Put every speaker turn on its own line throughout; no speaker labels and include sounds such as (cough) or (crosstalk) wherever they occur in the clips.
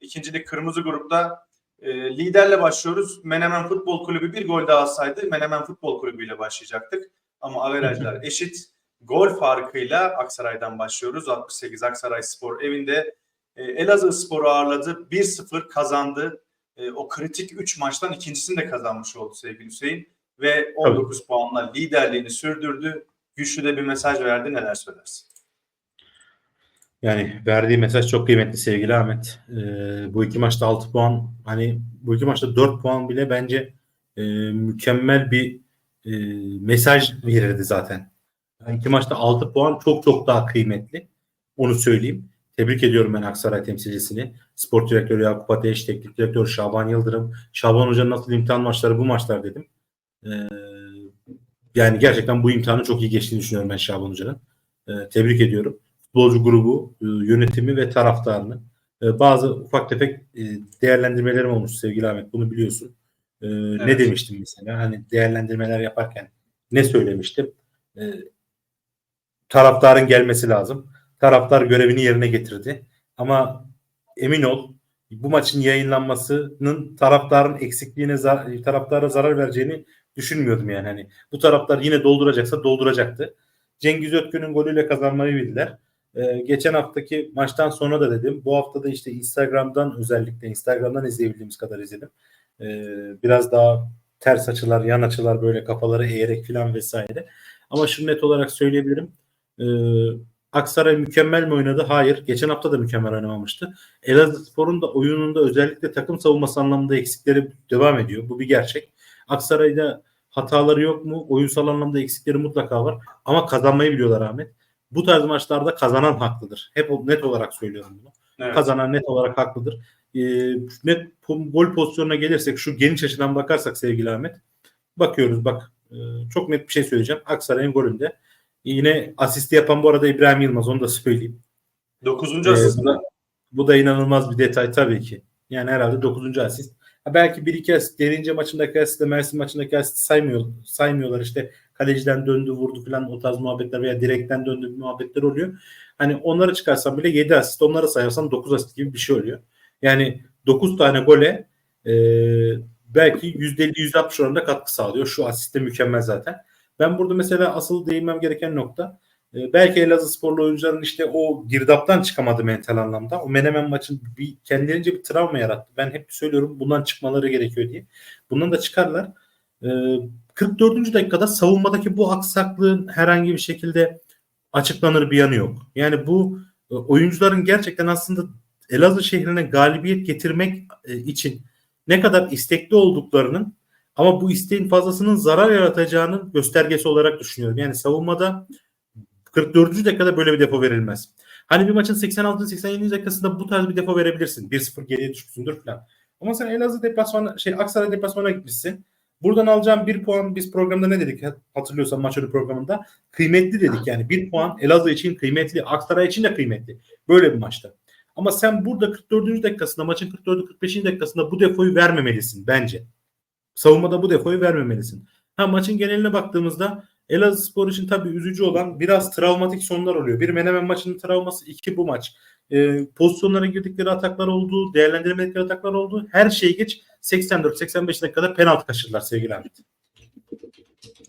İkincilik kırmızı grupta e, liderle başlıyoruz. Menemen Futbol Kulübü bir gol daha alsaydı Menemen Futbol Kulübü ile başlayacaktık. Ama averajlar eşit. Gol farkıyla Aksaray'dan başlıyoruz. 68 Aksaray Spor evinde e, Elazığ Spor'u ağırladı. 1-0 kazandı. E, o kritik 3 maçtan ikincisini de kazanmış oldu sevgili Hüseyin. Ve 19 puanla liderliğini sürdürdü. Güçlü de bir mesaj verdi. Neler söylersin?
Yani verdiği mesaj çok kıymetli sevgili Ahmet. Ee, bu iki maçta 6 puan hani bu iki maçta 4 puan bile bence e, mükemmel bir e, mesaj verirdi zaten. Yani iki maçta 6 puan çok çok daha kıymetli. Onu söyleyeyim. Tebrik ediyorum ben Aksaray temsilcisini. Spor direktörü Yakup Ateş, teknik direktör Şaban Yıldırım. Şaban Hoca'nın nasıl imtihan maçları bu maçlar dedim. Ee, yani gerçekten bu imtihanı çok iyi geçtiğini düşünüyorum ben Şaban Hoca'nın. Ee, tebrik ediyorum futbolcu grubu, e, yönetimi ve taraftarını. E, bazı ufak tefek e, değerlendirmelerim olmuş sevgili Ahmet. Bunu biliyorsun. Evet. Ne demiştim mesela? Hani değerlendirmeler yaparken ne söylemiştim? Taraftarın gelmesi lazım. Taraftar görevini yerine getirdi. Ama emin ol bu maçın yayınlanmasının taraftarın eksikliğine taraftara zarar vereceğini düşünmüyordum yani. Hani bu taraftar yine dolduracaksa dolduracaktı. Cengiz Ötkü'nün golüyle kazanmayı bildiler. Ee, geçen haftaki maçtan sonra da dedim. Bu hafta da işte Instagram'dan özellikle Instagram'dan izleyebildiğimiz kadar izledim. Ee, biraz daha ters açılar, yan açılar böyle kafaları eğerek falan vesaire. Ama şunu net olarak söyleyebilirim. Ee, Aksaray mükemmel mi oynadı? Hayır. Geçen hafta da mükemmel oynamamıştı. Elazığspor'un da oyununda özellikle takım savunması anlamında eksikleri devam ediyor. Bu bir gerçek. Aksaray'da hataları yok mu? Oyunsal anlamda eksikleri mutlaka var. Ama kazanmayı biliyorlar Ahmet bu tarz maçlarda kazanan haklıdır. Hep net olarak söylüyorum bunu. Evet. Kazanan net olarak haklıdır. E, net gol pozisyonuna gelirsek şu geniş açıdan bakarsak sevgili Ahmet bakıyoruz bak e, çok net bir şey söyleyeceğim. Aksaray'ın golünde yine asisti yapan bu arada İbrahim Yılmaz onu da söyleyeyim.
Dokuzuncu asist.
bu, da, bu da inanılmaz bir detay tabii ki. Yani herhalde dokuzuncu asist. Ha, belki bir iki asist derince maçındaki asist Mersin maçındaki asist saymıyor, saymıyorlar işte kaleciden döndü vurdu falan o tarz muhabbetler veya direkten döndü muhabbetler oluyor. Hani onları çıkarsam bile 7 asist onları sayarsan 9 asist gibi bir şey oluyor. Yani 9 tane gole e, belki %50-%60 oranında katkı sağlıyor. Şu asiste mükemmel zaten. Ben burada mesela asıl değinmem gereken nokta e, belki Elazığ sporlu oyuncuların işte o girdaptan çıkamadı mental anlamda. O Menemen maçın bir kendilerince bir travma yarattı. Ben hep söylüyorum bundan çıkmaları gerekiyor diye. Bundan da çıkarlar. E, 44. dakikada savunmadaki bu aksaklığın herhangi bir şekilde açıklanır bir yanı yok. Yani bu e, oyuncuların gerçekten aslında Elazığ şehrine galibiyet getirmek e, için ne kadar istekli olduklarının ama bu isteğin fazlasının zarar yaratacağının göstergesi olarak düşünüyorum. Yani savunmada 44. dakikada böyle bir depo verilmez. Hani bir maçın 86. 87. dakikasında bu tarz bir depo verebilirsin. 1-0 geriye düşmüşsündür falan. Ama sen Elazığ deplasmanı şey Aksaray deplasmanına gitmişsin. Buradan alacağım bir puan biz programda ne dedik hatırlıyorsan maç önü programında kıymetli dedik yani bir puan Elazığ için kıymetli Aksaray için de kıymetli böyle bir maçta. Ama sen burada 44. dakikasında maçın 44. 45. dakikasında bu defoyu vermemelisin bence. Savunmada bu defoyu vermemelisin. Ha maçın geneline baktığımızda Elazığ Spor için tabii üzücü olan biraz travmatik sonlar oluyor. Bir Menemen maçının travması, iki bu maç. E, pozisyonlara girdikleri ataklar oldu, değerlendirmedikleri ataklar oldu. Her şey geç 84-85 dakikada penaltı kaçırdılar sevgili Ahmet.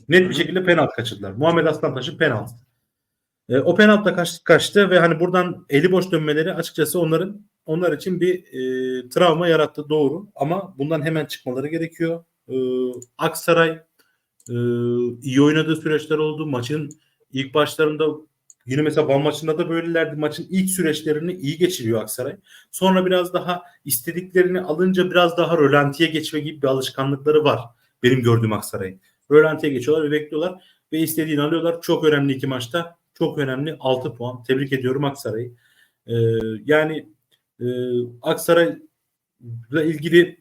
Net bir şekilde penaltı kaçırdılar. Muhammed Aslantaş'ın penaltı. E, o penaltı kaç, kaçtı ve hani buradan eli boş dönmeleri açıkçası onların onlar için bir e, travma yarattı doğru ama bundan hemen çıkmaları gerekiyor. E, Aksaray e, iyi oynadığı süreçler oldu. Maçın ilk başlarında Yine mesela Van maçında da böylelerdi. Maçın ilk süreçlerini iyi geçiriyor Aksaray. Sonra biraz daha istediklerini alınca biraz daha rölantiye geçme gibi bir alışkanlıkları var. Benim gördüğüm Aksaray'ın. Rölantiye geçiyorlar ve bekliyorlar. Ve istediğini alıyorlar. Çok önemli iki maçta. Çok önemli 6 puan. Tebrik ediyorum Aksaray'ı. Ee, yani e, Aksaray'la ilgili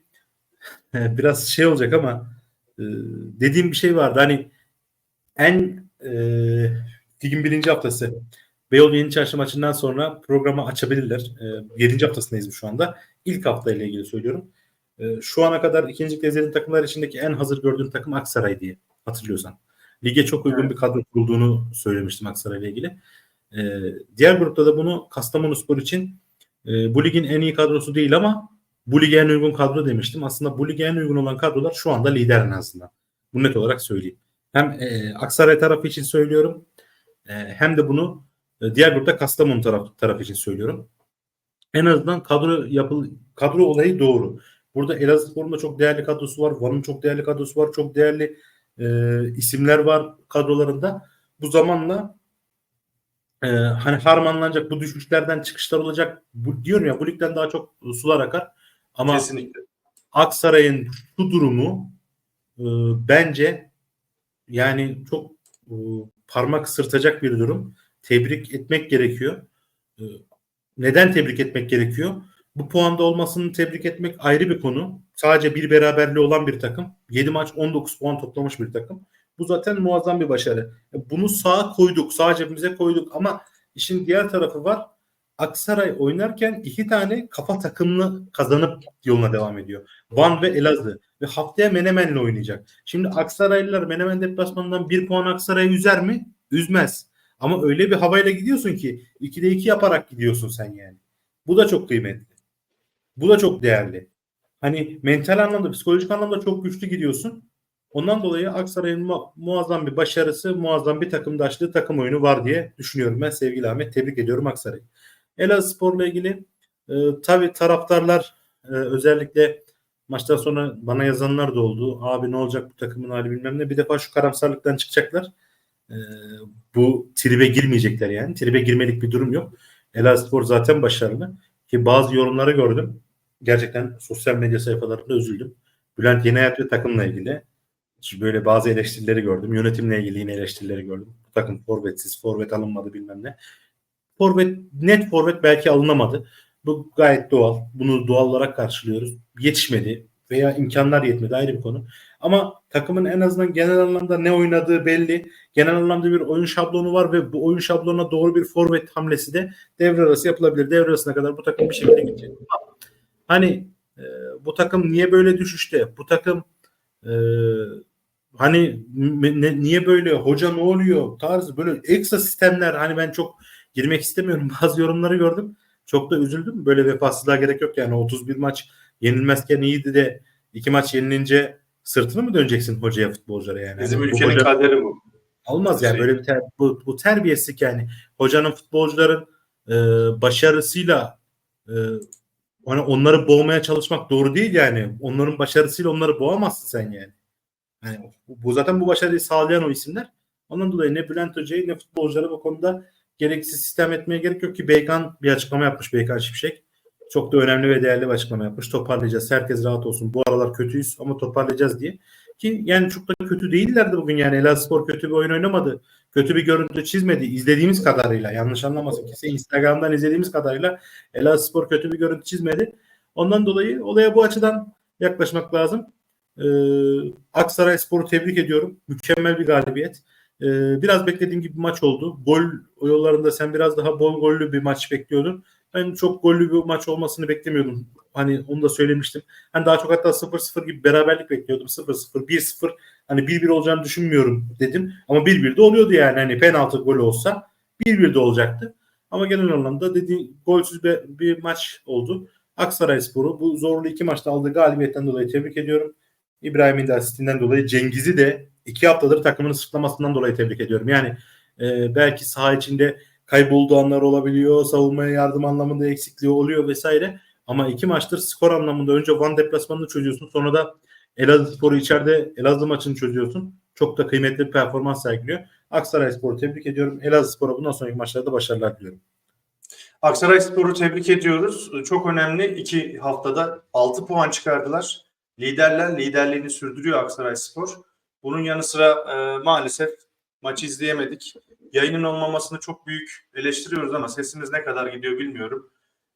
(laughs) biraz şey olacak ama e, dediğim bir şey vardı. Hani en e, ligin birinci haftası Beyoğlu Yeni Çarşı maçından sonra programı açabilirler. E, 7. haftasındayız şu anda. İlk hafta ile ilgili söylüyorum. E, şu ana kadar ikinci izlediğim takımlar içindeki en hazır gördüğüm takım Aksaray diye hatırlıyorsan. Lige çok uygun evet. bir kadro kurulduğunu söylemiştim Aksaray ile ilgili. E, diğer grupta da bunu Kastamonu Spor için e, bu ligin en iyi kadrosu değil ama bu lige en uygun kadro demiştim. Aslında bu lige en uygun olan kadrolar şu anda lider en azından. Bu net olarak söyleyeyim. Hem e, Aksaray tarafı için söylüyorum e, hem de bunu e, diğer grupta Kastamonu taraf, tarafı için söylüyorum. En azından kadro yapıl kadro olayı doğru. Burada Elazığspor'un da çok değerli kadrosu var. Van'ın çok değerli kadrosu var. Çok değerli e, isimler var kadrolarında. Bu zamanla e, hani harmanlanacak bu düşüşlerden çıkışlar olacak. Bu, diyorum ya bu ligden daha çok sular akar. Ama
Kesinlikle.
Aksaray'ın şu durumu e, bence yani çok parmak sırtacak bir durum. Tebrik etmek gerekiyor. E, neden tebrik etmek gerekiyor? Bu puanda olmasını tebrik etmek ayrı bir konu. Sadece bir beraberliği olan bir takım. 7 maç 19 puan toplamış bir takım. Bu zaten muazzam bir başarı. E, Bunu sağa koyduk, sağ cebimize koyduk ama işin diğer tarafı var. Aksaray oynarken iki tane kafa takımlı kazanıp yoluna devam ediyor. Van ve Elazığ. Ve haftaya Menemen'le oynayacak. Şimdi Aksaraylılar Menemen deplasmanından bir puan Aksaray'ı üzer mi? Üzmez. Ama öyle bir havayla gidiyorsun ki 2'de 2 yaparak gidiyorsun sen yani. Bu da çok kıymetli. Bu da çok değerli. Hani mental anlamda, psikolojik anlamda çok güçlü gidiyorsun. Ondan dolayı Aksaray'ın mu- muazzam bir başarısı, muazzam bir takımdaşlığı, takım oyunu var diye düşünüyorum ben sevgili Ahmet. Tebrik ediyorum Aksaray'ı. Elazığspor'la ilgili e, tabii taraftarlar e, özellikle maçtan sonra bana yazanlar da oldu. Abi ne olacak bu takımın hali bilmem ne. Bir defa şu karamsarlıktan çıkacaklar. E, bu tribe girmeyecekler yani. Tribe girmelik bir durum yok. Elazığspor zaten başarılı. Ki bazı yorumları gördüm. Gerçekten sosyal medya sayfalarında üzüldüm. Bülent Yenayat ve takımla ilgili böyle bazı eleştirileri gördüm. Yönetimle ilgili yine eleştirileri gördüm. Bu takım forvetsiz, forvet alınmadı bilmem ne. Forvet, net forvet belki alınamadı. Bu gayet doğal. Bunu doğal olarak karşılıyoruz. Yetişmedi veya imkanlar yetmedi ayrı bir konu. Ama takımın en azından genel anlamda ne oynadığı belli. Genel anlamda bir oyun şablonu var ve bu oyun şablonuna doğru bir forvet hamlesi de devre arası yapılabilir. Devre arasına kadar bu takım bir şekilde gidecek. Hani e, bu takım niye böyle düşüşte? Bu takım e, hani ne- niye böyle? Hoca ne oluyor? Tarzı böyle ekstra sistemler hani ben çok girmek istemiyorum. (laughs) Bazı yorumları gördüm. Çok da üzüldüm. Böyle vefasızlığa gerek yok yani 31 maç yenilmezken iyiydi de iki maç yenilince sırtını mı döneceksin hocaya futbolculara yani?
Bizim
bu
ülkenin
hoca-
kaderi bu.
Olmaz yani böyle bir ter, bu, bu terbiyesizlik yani hocanın futbolcuların e, başarısıyla e, hani onları boğmaya çalışmak doğru değil yani. Onların başarısıyla onları boğamazsın sen yani. Yani bu, bu zaten bu başarıyı sağlayan o isimler. Ondan dolayı ne Bülent Hoca'yı ne futbolcuları bu konuda gereksiz sistem etmeye gerek yok ki Beykan bir açıklama yapmış Beykan Şimşek. Çok da önemli ve değerli bir açıklama yapmış. Toparlayacağız. Herkes rahat olsun. Bu aralar kötüyüz ama toparlayacağız diye. Ki yani çok da kötü değillerdi bugün yani. Elazığspor kötü bir oyun oynamadı. Kötü bir görüntü çizmedi. İzlediğimiz kadarıyla yanlış anlamasın kimse. Instagram'dan izlediğimiz kadarıyla Elazığspor kötü bir görüntü çizmedi. Ondan dolayı olaya bu açıdan yaklaşmak lazım. Ee, Aksaray Spor'u tebrik ediyorum. Mükemmel bir galibiyet. Ee, biraz beklediğim gibi bir maç oldu. Gol yollarında sen biraz daha bol gollü bir maç bekliyordun. Ben çok gollü bir maç olmasını beklemiyordum. Hani onu da söylemiştim. Ben daha çok hatta 0-0 gibi beraberlik bekliyordum. 0-0, 1-0 hani 1-1 olacağını düşünmüyorum dedim. Ama 1-1 de oluyordu yani. Hani penaltı gol olsa 1-1 de olacaktı. Ama genel anlamda dediğim golsüz bir, bir maç oldu. Aksaray Sporu bu zorlu iki maçta aldığı galibiyetten dolayı tebrik ediyorum. İbrahim'in de asistinden dolayı Cengiz'i de iki haftadır takımını sırtlamasından dolayı tebrik ediyorum. Yani e, belki saha içinde kaybolduğu anlar olabiliyor. Savunmaya yardım anlamında eksikliği oluyor vesaire. Ama iki maçtır skor anlamında önce Van deplasmanını çözüyorsun. Sonra da Elazığ Sporu içeride Elazığ maçını çözüyorsun. Çok da kıymetli bir performans sergiliyor. Aksaray Spor'u tebrik ediyorum. Elazığ Spor'a bundan sonraki maçlarda başarılar diliyorum.
Aksaray Spor'u tebrik ediyoruz. Çok önemli. iki haftada 6 puan çıkardılar. Liderler liderliğini sürdürüyor Aksaray Spor. Bunun yanı sıra e, maalesef maçı izleyemedik. Yayının olmamasını çok büyük eleştiriyoruz ama sesimiz ne kadar gidiyor bilmiyorum.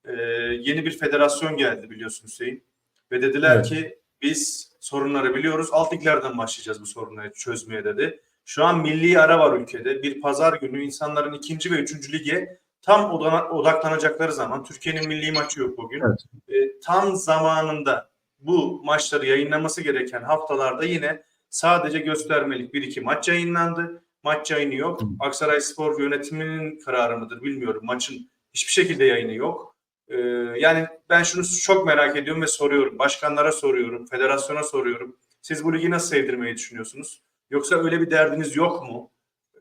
E, yeni bir federasyon geldi biliyorsun Hüseyin. Ve dediler
Evet.
ki biz sorunları biliyoruz. Alt liglerden başlayacağız bu sorunları çözmeye dedi. Şu an milli ara var ülkede. Bir pazar günü insanların ikinci ve üçüncü lige tam odaklanacakları zaman Türkiye'nin milli maçı yok bugün.
Evet.
E, tam zamanında bu maçları yayınlaması gereken haftalarda yine sadece göstermelik bir iki maç yayınlandı. Maç yayını yok. Aksaray Spor yönetiminin kararı mıdır bilmiyorum. Maçın hiçbir şekilde yayını yok. Ee, yani ben şunu çok merak ediyorum ve soruyorum. Başkanlara soruyorum, federasyona soruyorum. Siz bu ligi nasıl sevdirmeyi düşünüyorsunuz? Yoksa öyle bir derdiniz yok mu?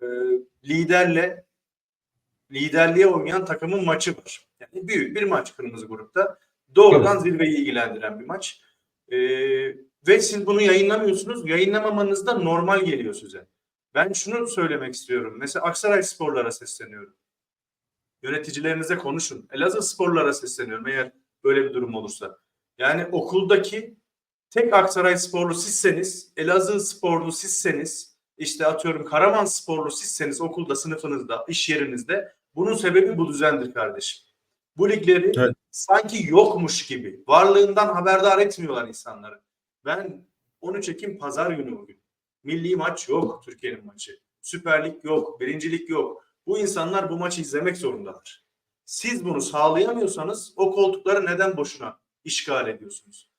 Ee, liderle liderliğe oynayan takımın maçı var. Yani büyük bir maç kırmızı grupta. Doğrudan zirveyi ilgilendiren bir maç. Ee, ve siz bunu yayınlamıyorsunuz. Yayınlamamanız da normal geliyor size. Ben şunu söylemek istiyorum. Mesela Aksaray sporlara sesleniyorum. Yöneticilerinize konuşun. Elazığ sporlara sesleniyorum eğer böyle bir durum olursa. Yani okuldaki tek Aksaray sporlu sizseniz, Elazığ sporlu sizseniz, işte atıyorum Karaman sporlu sizseniz okulda, sınıfınızda, iş yerinizde bunun sebebi bu düzendir kardeşim. Bu ligleri
Evet.
sanki yokmuş gibi varlığından haberdar etmiyorlar insanları. Ben 13 Ekim pazar günü bugün. Milli maç yok Türkiye'nin maçı. Süper Lig yok, birincilik yok. Bu insanlar bu maçı izlemek zorundalar. Siz bunu sağlayamıyorsanız o koltukları neden boşuna işgal ediyorsunuz?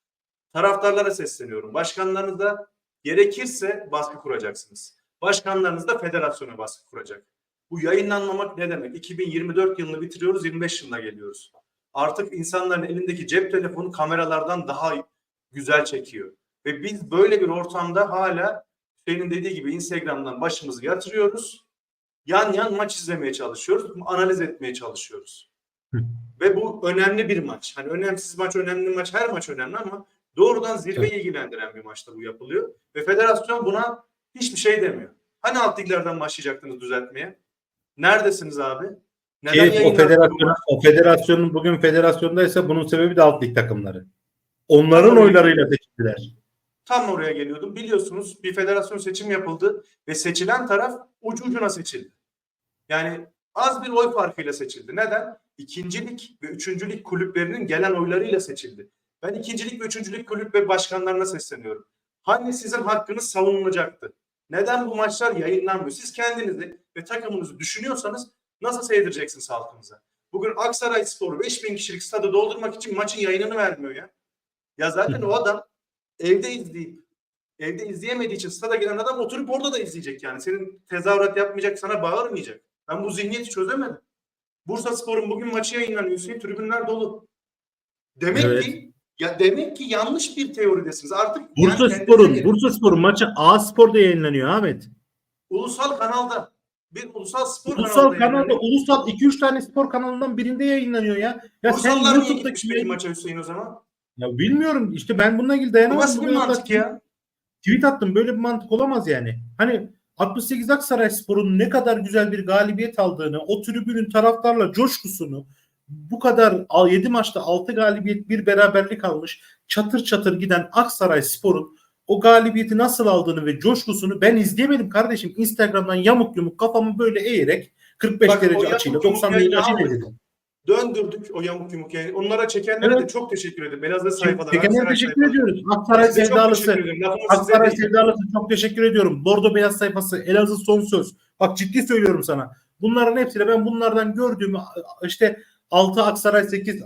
Taraftarlara sesleniyorum. Başkanlarınıza gerekirse baskı kuracaksınız. Başkanlarınız da federasyona baskı kuracak. Bu yayınlanmamak ne demek? 2024 yılını bitiriyoruz, 25 yılına geliyoruz. Artık insanların elindeki cep telefonu kameralardan daha güzel çekiyor. Ve biz böyle bir ortamda hala senin dediği gibi Instagram'dan başımızı yatırıyoruz. Yan yan maç izlemeye çalışıyoruz, analiz etmeye çalışıyoruz.
Hı.
Ve bu önemli bir maç. Hani önemsiz maç, önemli maç, her maç önemli ama doğrudan zirveyi ilgilendiren bir maçta bu yapılıyor. Ve federasyon buna hiçbir şey demiyor. Hani alt liglerden başlayacaktınız düzeltmeye? Neredesiniz abi? Neden
Ki o federasyonun, o federasyonun bugün federasyondaysa bunun sebebi de alt lig takımları. Onların oylarıyla seçildiler.
Tam oraya geliyordum. Biliyorsunuz bir federasyon seçim yapıldı ve seçilen taraf ucu ucuna seçildi. Yani az bir oy farkıyla seçildi. Neden? İkincilik ve üçüncülük kulüplerinin gelen oylarıyla seçildi. Ben ikincilik ve üçüncülük kulüp ve başkanlarına sesleniyorum. Hani sizin hakkınız savunulacaktı? Neden bu maçlar yayınlanmıyor? Siz kendinizi ve takımınızı düşünüyorsanız nasıl sevdireceksiniz halkınıza? Bugün Aksaray Sporu 5000 kişilik stadı doldurmak için maçın yayınını vermiyor ya. Ya zaten o adam evde izleyip evde izleyemediği için stada gelen adam oturup orada da izleyecek yani. Senin tezahürat yapmayacak, sana bağırmayacak. Ben bu zihniyeti çözemedim. Bursa Spor'un bugün maçı yayınlanıyor. Hüseyin tribünler dolu. Demek
Evet.
ki ya demek ki yanlış bir teoridesiniz. Artık yani
Bursa
kendinize
Spor'un. Bursa Spor'un maçı A Spor'da yayınlanıyor Ahmet.
ulusal kanalda bir ulusal spor
Ulusal kanalda
yayınlanıyor.
ulusal 2-3 tane spor kanalından birinde yayınlanıyor ya. Ya sen
Bursalılar gitmiş
YouTube'daki
maça Hüseyin o zaman?
Ya bilmiyorum işte ben bununla ilgili
Bu
dayanamadım.
nasıl bir mantık ya?
Tweet attım böyle bir mantık olamaz yani. Hani 68 Aksaray Spor'un ne kadar güzel bir galibiyet aldığını, o tribünün taraftarla coşkusunu, bu kadar 7 maçta 6 galibiyet bir beraberlik almış çatır çatır giden Aksaray Spor'un o galibiyeti nasıl aldığını ve coşkusunu ben izleyemedim kardeşim. Instagram'dan yamuk yumuk kafamı böyle eğerek 45
Bak,
derece açıyla
yumuk
90 derece açıyla
aldık. Döndürdük o yamuk yumuk yani. Onlara çekenlere
Evet.
de çok teşekkür ederim. Elazığ sayfalara. Aksaray
teşekkür
sayfalara.
ediyoruz. Aksaray sevdalısı. Aksaray sevdalısı çok teşekkür ediyorum. Bordo Beyaz sayfası, Elazığ son söz. Bak ciddi söylüyorum sana. Bunların hepsiyle ben bunlardan gördüğüm işte 6 Aksaray 8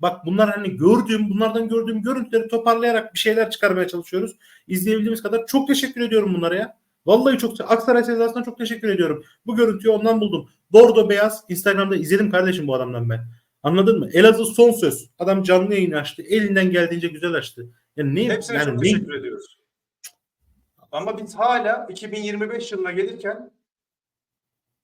bak bunlar hani gördüğüm bunlardan gördüğüm görüntüleri toparlayarak bir şeyler çıkarmaya çalışıyoruz. İzleyebildiğimiz kadar çok teşekkür ediyorum bunlara ya. Vallahi çok Aksaray sevdasına çok teşekkür ediyorum. Bu görüntüyü ondan buldum. Bordo Beyaz Instagram'da izledim kardeşim bu adamdan ben. Anladın mı? Elazığ son söz. Adam canlı yayın açtı. Elinden geldiğince güzel açtı. Yani ne
Hepsine
yani
çok
ne
teşekkür ediyoruz. Ama biz hala 2025 yılına gelirken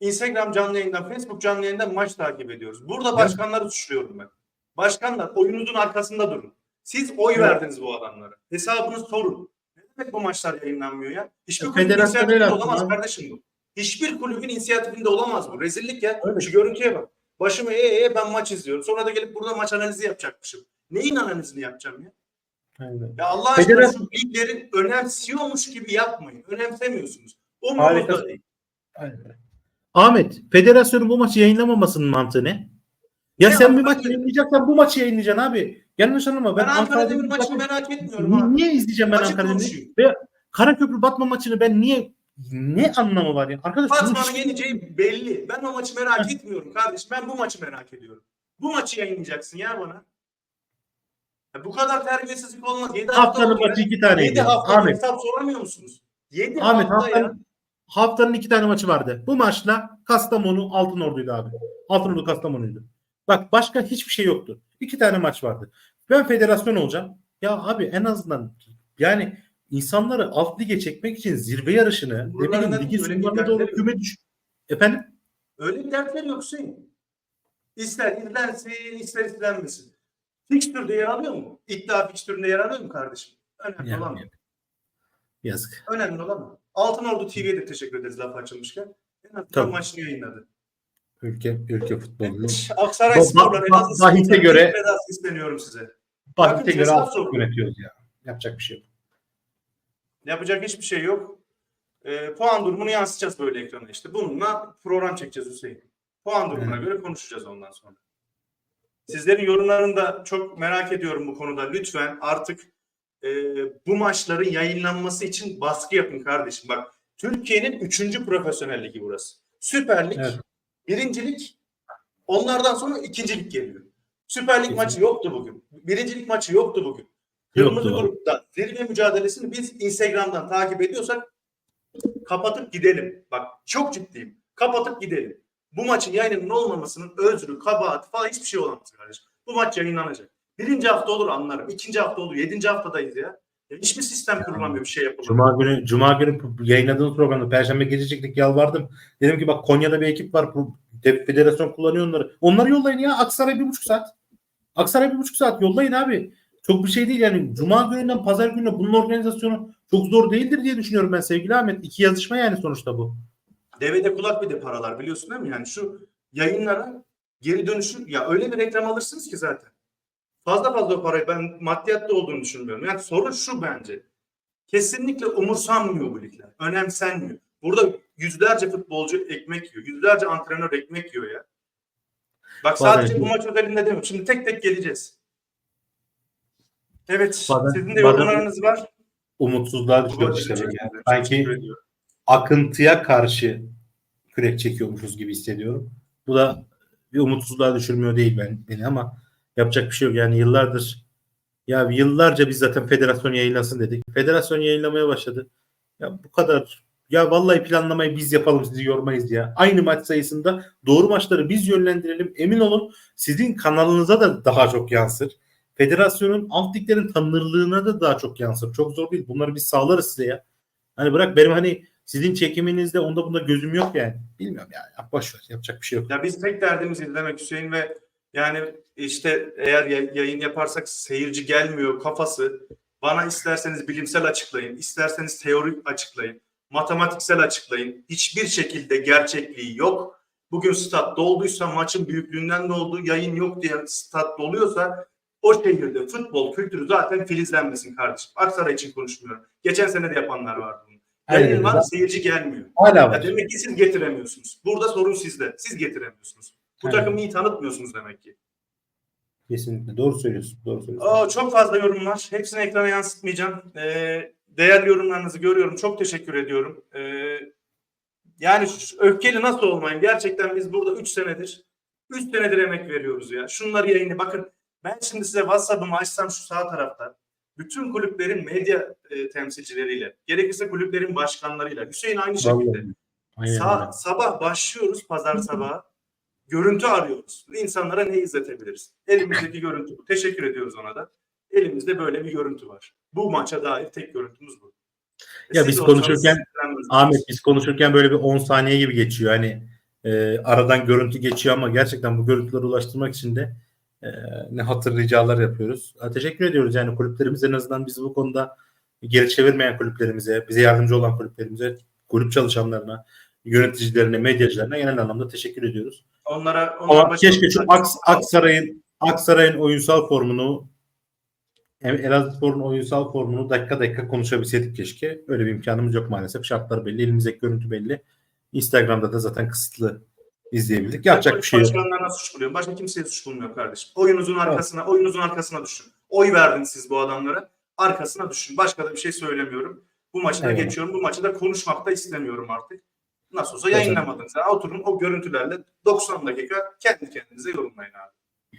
Instagram canlı yayından, Facebook canlı yayından maç takip ediyoruz. Burada başkanları suçluyorum ben. Başkanlar oyununuzun arkasında durun. Siz oy
Evet.
verdiniz bu adamlara. Hesabını sorun. Bu maçlar yayınlanmıyor ya? Hiçbir
Ya
kulübün inisiyatifinde olamaz kardeşim bu. Hiçbir kulübün inisiyatifinde olamaz bu. Rezillik ya.
Öyle.
Şu görüntüye bak. Başımı ee ee ben maç izliyorum. Sonra da gelip burada maç analizi yapacakmışım. Neyin analizini yapacağım ya?
Aynen.
Ya Allah aşkına
Federasyon-
şu ligleri önemsiyormuş gibi yapmayın. Önemsemiyorsunuz. O
Harika.
modda değil.
Aynen. Ahmet, federasyonun bu maçı yayınlamamasının mantığı ne? Ya
Ne
sen bir maç yayınlayacaksan bu maçı yayınlayacaksın abi. Yanlış anlama.
Ben,
Ben,
Ankara Demir
bir
maçını
maçı-
merak etmiyorum abi.
Niye izleyeceğim ben
Açık
Ankara Demir? Ve Karaköprü Batman maçını ben niye ne anlamı var ya? Arkadaş hiç-
yeneceği belli. Ben o maçı merak etmiyorum kardeşim. Ben bu maçı merak ediyorum. Bu maçı yayınlayacaksın ya bana. Ya bu kadar terbiyesizlik olmaz. 7 hafta
haftanın
ya.
maçı iki taneydi.
7 hafta hesap soramıyor musunuz? 7
Ahmet
hafta ya.
haftanın, haftanın iki tane maçı vardı. Bu maçla Kastamonu Altınordu'ydu abi. Altınordu Kastamonu'ydu. Bak başka hiçbir şey yoktu. İki tane maç vardı. Ben federasyon olacağım. Ya abi en azından yani insanları alt lige çekmek için zirve yarışını ne bileyim ligin sonlarına doğru küme düş. Efendim?
Öyle bir dertleri yok Hüseyin. İster izlensin, ister izlenmesin. Fikstürde yer alıyor mu? İddia fikstüründe yer alıyor mu kardeşim? Önemli
Yani,
olan mı?
Yazık.
Önemli olan mı? Altınordu TV'ye de teşekkür ederiz laf açılmışken. En azından maçını yayınladı.
Ülke ülke futbolu.
Aksaray
Ba-
Spor'la
ba-
Elazığ
bahite göre-
bir vedası isteniyorum size. Bakın
göre alt yönetiyoruz ya. Yapacak bir şey yok.
Yapacak hiçbir şey yok. Ee, puan durumunu yansıtacağız böyle ekrana işte. Bununla program çekeceğiz Hüseyin. Puan durumuna
Evet.
göre konuşacağız ondan sonra. Sizlerin yorumlarını da çok merak ediyorum bu konuda. Lütfen artık e, bu maçların yayınlanması için baskı yapın kardeşim. Bak Türkiye'nin üçüncü profesyonel ligi burası. Süper Lig,
Evet.
birincilik, onlardan sonra ikincilik geliyor. Süper Lig maçı yoktu bugün. Birincilik maçı yoktu bugün. Kırmızı
Yoktu.
grupta zirve mücadelesini biz Instagram'dan takip ediyorsak kapatıp gidelim. Bak çok ciddiyim. Kapatıp gidelim. Bu maçın yayınının olmamasının özrü, kabahati falan hiçbir şey olamaz kardeşim. Bu maç yayınlanacak. Birinci hafta olur anlarım. İkinci hafta olur. Yedinci haftadayız ya. ya hiçbir sistem kurulamıyor bir şey yapılamıyor.
Cuma günü Cuma günü yayınladığınız programda Perşembe gece çektik yalvardım. Dedim ki bak Konya'da bir ekip var. Federasyon kullanıyor onları. Onları yollayın ya. Aksaray bir buçuk saat. Aksaray bir buçuk saat yollayın abi. Çok bir şey değil yani. Cuma gününden pazar gününe bunun organizasyonu çok zor değildir diye düşünüyorum ben sevgili Ahmet. İki yazışma yani sonuçta bu.
Devede kulak bir de paralar biliyorsun değil mi? Yani şu yayınlara geri dönüşü ya öyle bir reklam alırsınız ki zaten. Fazla fazla parayı ben maddiyatta olduğunu düşünmüyorum. Yani sorun şu bence. Kesinlikle umursanmıyor bu ligler. Önemsenmiyor. Burada yüzlerce futbolcu ekmek yiyor. Yüzlerce antrenör ekmek yiyor ya. Bak sadece
Bazen-
bu maç özelinde demiyorum. Şimdi tek tek geleceğiz. Evet.
Bazen-
sizin de
bazen-
yorumlarınız var.
Umutsuzluğa düşüyoruz
Bu
işte. böyle. Sanki
Teşekkür ediyorum.
akıntıya karşı kürek çekiyormuşuz gibi hissediyorum. Bu da bir umutsuzluğa düşürmüyor değil ben beni ama yapacak bir şey yok. Yani yıllardır ya yıllarca biz zaten federasyon yayınlasın dedik. Federasyon yayınlamaya başladı. Ya bu kadar ya vallahi planlamayı biz yapalım sizi yormayız ya. Aynı maç sayısında doğru maçları biz yönlendirelim. Emin olun sizin kanalınıza da daha çok yansır. Federasyonun alt liglerin tanınırlığına da daha çok yansır. Çok zor değil. Bunları biz sağlarız size ya. Hani bırak benim hani sizin çekiminizde onda bunda gözüm yok yani. Bilmiyorum ya. ya boş. Yapacak bir şey yok.
Ya biz tek derdimiz izlemek Hüseyin ve yani işte eğer ya- yayın yaparsak seyirci gelmiyor kafası. Bana isterseniz bilimsel açıklayın, isterseniz teorik açıklayın, matematiksel açıklayın. Hiçbir şekilde gerçekliği yok. Bugün stat dolduysa maçın büyüklüğünden de oldu. Yayın yok diye stat doluyorsa o şehirde futbol kültürü zaten filizlenmesin kardeşim. Aksaray için konuşmuyorum. Geçen sene de yapanlar vardı bunu. Yayın var, seyirci gelmiyor.
Hala var.
demek ki siz getiremiyorsunuz. Burada sorun sizde. Siz getiremiyorsunuz. Bu
Aynen.
takımı iyi tanıtmıyorsunuz demek ki.
Kesinlikle. Doğru söylüyorsun. Doğru söylüyorsun.
Aa, çok fazla yorum var. Hepsini ekrana yansıtmayacağım. Ee, değerli yorumlarınızı görüyorum. Çok teşekkür ediyorum. Ee, yani öfkeli nasıl olmayın? Gerçekten biz burada 3 senedir 3 senedir emek veriyoruz ya. Şunları yayını bakın. Ben şimdi size WhatsApp'ımı açsam şu sağ tarafta bütün kulüplerin medya e, temsilcileriyle, gerekirse kulüplerin başkanlarıyla, Hüseyin aynı şekilde.
Vallahi. Aynen
Sa- sabah başlıyoruz pazar sabahı. Görüntü arıyoruz. İnsanlara ne izletebiliriz? Elimizdeki görüntü bu. Teşekkür ediyoruz ona da. Elimizde böyle bir görüntü var. Bu maça dair tek görüntümüz bu. E
Ya biz konuşurken-. Ahmet biz konuşurken böyle bir 10 saniye gibi geçiyor. Hani e, aradan görüntü geçiyor ama gerçekten bu görüntüleri ulaştırmak için de e, ne hatır ricalar yapıyoruz. Ha, teşekkür ediyoruz yani kulüplerimiz en azından bizi bu konuda geri çevirmeyen kulüplerimize, bize yardımcı olan kulüplerimize, kulüp çalışanlarına, yöneticilerine, medyacılarına genel anlamda teşekkür ediyoruz.
Onlara, onlara
Ama keşke şu Aks- Aksaray'ın Aksaray'ın oyunsal formunu Elazığspor'un oyunsal formunu dakika dakika konuşabilseydik keşke. Öyle bir imkanımız yok maalesef. Şartlar belli, elimizdeki görüntü belli. Instagram'da da zaten kısıtlı izleyebildik. Yapacak bir şey yok.
Başkanlarına suç buluyorum. Başka kimseye suç bulmuyor kardeşim. Oyunuzun arkasına, oyunuzun arkasına düşün. Oy verdiniz siz bu adamlara. Arkasına düşün. Başka da bir şey söylemiyorum. Bu maçı da geçiyorum. Bu maçı da konuşmak da istemiyorum artık. Nasıl olsa yayınlamadınız. Yani oturun o görüntülerle 90 dakika kendi kendinize yorumlayın abi.